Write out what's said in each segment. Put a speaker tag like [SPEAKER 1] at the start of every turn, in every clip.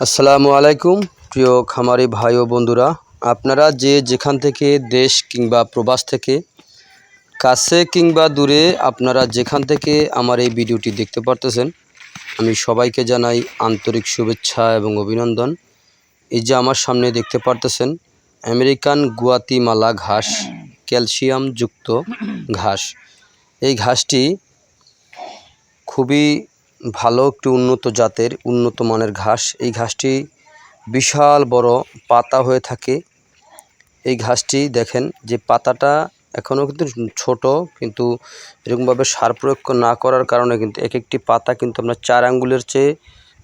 [SPEAKER 1] আসসালামু আলাইকুম, প্রিয় খামারি ভাই ও বন্ধুরা। আপনারা যে যেখান থেকে দেশ কিংবা প্রবাস থেকে, কাছে কিংবা দূরে আপনারা যেখান থেকে আমার এই ভিডিওটি দেখতে পারতেছেন, আমি সবাইকে জানাই আন্তরিক শুভেচ্ছা এবং অভিনন্দন। এই যে আমার সামনে দেখতে পারতেছেন, আমেরিকান গুয়াতিমালা ঘাস, ক্যালসিয়াম যুক্ত ঘাস। এই ঘাসটি খুবই ভালো একটি উন্নত জাতের উন্নত মানের ঘাস। এই ঘাসটি বিশাল বড় পাতা হয়ে থাকে। এই ঘাসটি দেখেন যে পাতাটা এখনও কিন্তু ছোট, কিন্তু এরকমভাবে সার প্রয়োগ না করার কারণে কিন্তু এক একটি পাতা কিন্তু আপনার চার আঙ্গুলের চেয়ে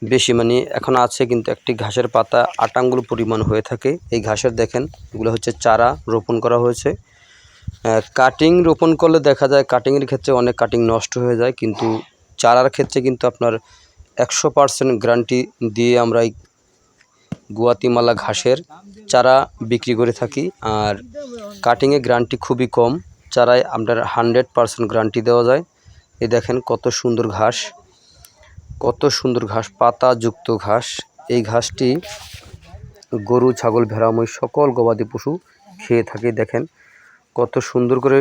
[SPEAKER 1] বেশি। মানে এখন আছে কিন্তু একটি ঘাসের পাতা আট আঙ্গুল পরিমাণ হয়ে থাকে। এই ঘাসের দেখেন, এগুলো হচ্ছে চারা রোপণ করা হয়েছে। কাটিং রোপণ করলে দেখা যায় কাটিংয়ের ক্ষেত্রে অনেক কাটিং নষ্ট হয়ে যায়, কিন্তু চারার ক্ষেত্রে কিন্তু আপনার একশো পারসেন্ট গ্যারান্টি দিয়ে আমরা এই গুয়াতিমালা ঘাসের চারা বিক্রি করে থাকি। আর কাটিংয়ে গ্যারান্টি খুবই কম, চারায় আপনার হানড্রেড পারসেন্ট গ্যারান্টি দেওয়া যায়। এই দেখেন কত সুন্দর ঘাস, কত সুন্দর ঘাস, পাতাযুক্ত ঘাস। এই ঘাসটি গরু, ছাগল, ভেড়াময় সকল গবাদি পশু খেয়ে থাকে। দেখেন কত সুন্দর করে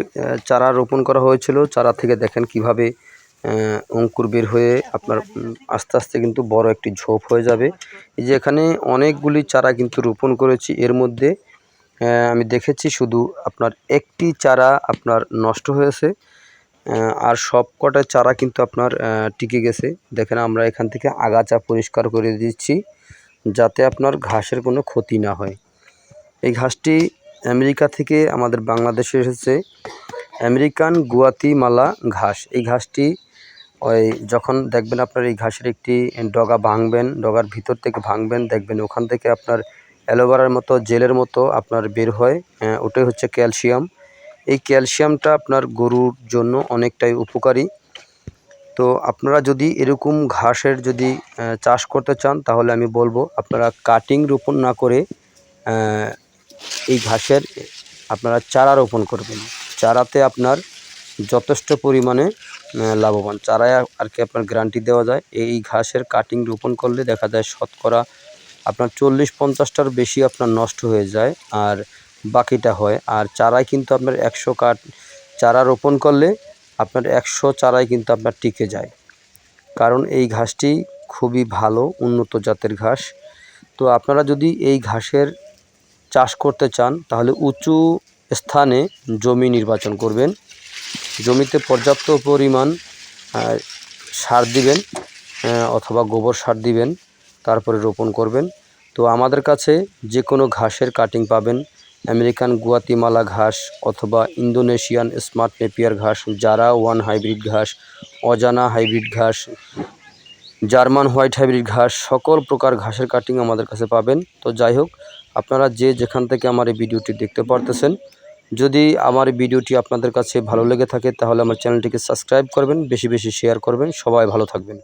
[SPEAKER 1] চারা রোপণ করা হয়েছিল। চারা থেকে দেখেন কীভাবে অঙ্কুর বের হয়ে আপনার আস্তে আস্তে কিন্তু বড় একটি ঝোপ হয়ে যাবে। এই যে এখানে অনেকগুলি চারা কিন্তু রোপণ করেছি। এর মধ্যে আমি দেখেছি শুধু আপনার একটি চারা আপনার নষ্ট হয়েছে আর সব কটা চারা কিন্তু আপনার টিকে গেছে। দেখেন, আমরা এখান থেকে আগাছা পরিষ্কার করে দিচ্ছি যাতে আপনার ঘাসের কোনো ক্ষতি না হয়। এই ঘাসটি আমেরিকা থেকে আমাদের বাংলাদেশে এসেছে। আমেরিকান গুয়াতিমালা ঘাস। এই ঘাসটি ওই যখন দেখবেন আপনার এই ঘাসের একটি ডগা ভাঙবেন, ডগার ভিতর থেকে ভাঙবেন, দেখবেন ওখান থেকে আপনার অ্যালোভেরার মতো জেলের মতো আপনার বের হয়। ওটাই হচ্ছে ক্যালসিয়াম। এই ক্যালসিয়ামটা আপনার গরুর জন্য অনেকটাই উপকারী। তো আপনারা যদি এরকম ঘাসের যদি চাষ করতে চান, তাহলে আমি বলব আপনারা কাটিং রোপণ না করে এই ঘাসের আপনারা চারা রোপণ করবেন। চারাতে আপনার যথেষ্ট পরিমাণে লাভবান। চারায় আর কি আপনার গ্যারান্টি দেওয়া যায়। এই ঘাসের কাটিং রোপণ করলে দেখা যায় শতকরা আপনার চল্লিশ পঞ্চাশটার বেশি আপনার নষ্ট হয়ে যায় আর বাকিটা হয়। আর চারায় কিন্তু আপনার একশো কাঠ চারা রোপণ করলে আপনার একশো চারাই কিন্তু আপনার টিকে যায়। কারণ এই ঘাসটি খুবই ভালো, উন্নত জাতের ঘাস। তো আপনারা যদি এই ঘাসের চাষ করতে চান, তাহলে উঁচু স্থানে জমি নির্বাচন করবেন। জমিতে পর্যাপ্ত পরিমাণ সার দিবেন অথবা গোবর সার দিবেন, তারপরে রোপণ করবেন। তো আমাদের কাছে যে কোনো ঘাসের কাটিং পাবেন, আমেরিকান গুয়াতিমালা ঘাস অথবা ইন্দোনেশিয়ান স্মার্ট নেপিয়ার ঘাস, জারা ওয়ান হাইব্রিড ঘাস, অজানা হাইব্রিড ঘাস, জার্মান হোয়াইট হাইব্রিড ঘাস, সকল প্রকার ঘাসের কাটিং আমাদের কাছে পাবেন। তো যাই হোক, আপনারা যে যেখান থেকে আমার এই ভিডিওটি দেখতে পারতেছেন যদি আমার ভিডিওটি আপনাদের কাছে ভালো লেগে থাকে, তাহলে আমার চ্যানেলটিকে সাবস্ক্রাইব করবেন, বেশি বেশি শেয়ার করবেন। সবাই ভালো থাকবেন।